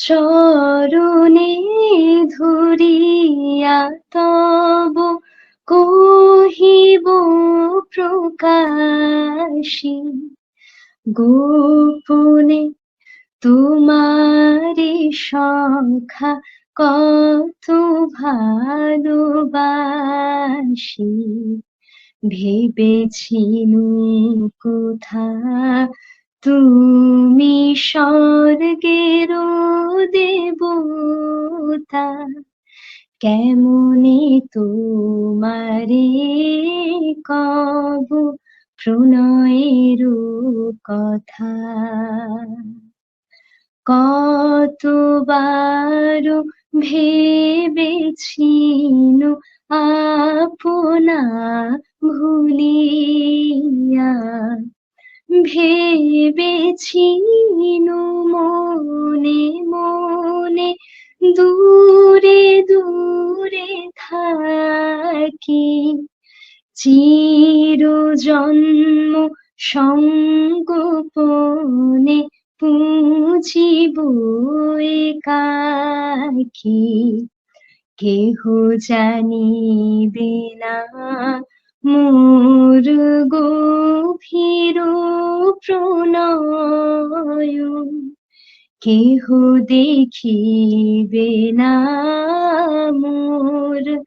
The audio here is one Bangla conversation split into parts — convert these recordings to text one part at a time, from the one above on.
চরণে ধরিয়া তব কহিব প্রকাশী গোপনে তোমারে সংখ্যা কত ভালোবাসি ভেবেছি কোথা তুমি স্বর্গের দেবতা কেমনে তোমারে কব প্রণয়ের কথা? কতবার ভেবেছিন আপনা ভুলিয়া? ভেবেছিন মনে মনে থাকি চির জন্ম সঙ্গোপনে পুঁজিব একাকি। কেহ জানিবে না মোর গভীর প্রণয় কেহ দেখিবে না মোর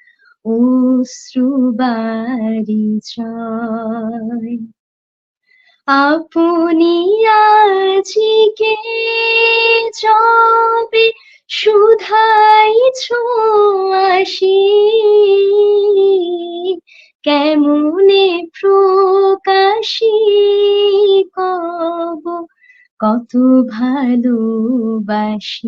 অশ্রুবারি জয় আপনি আজিকে যাবে সুধাই ছোয়াশি কেমনে প্রকাশি কব কত ভালোবাসি।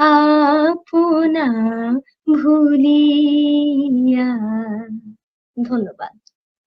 আপনা ভুলিয়া। ধন্যবাদ।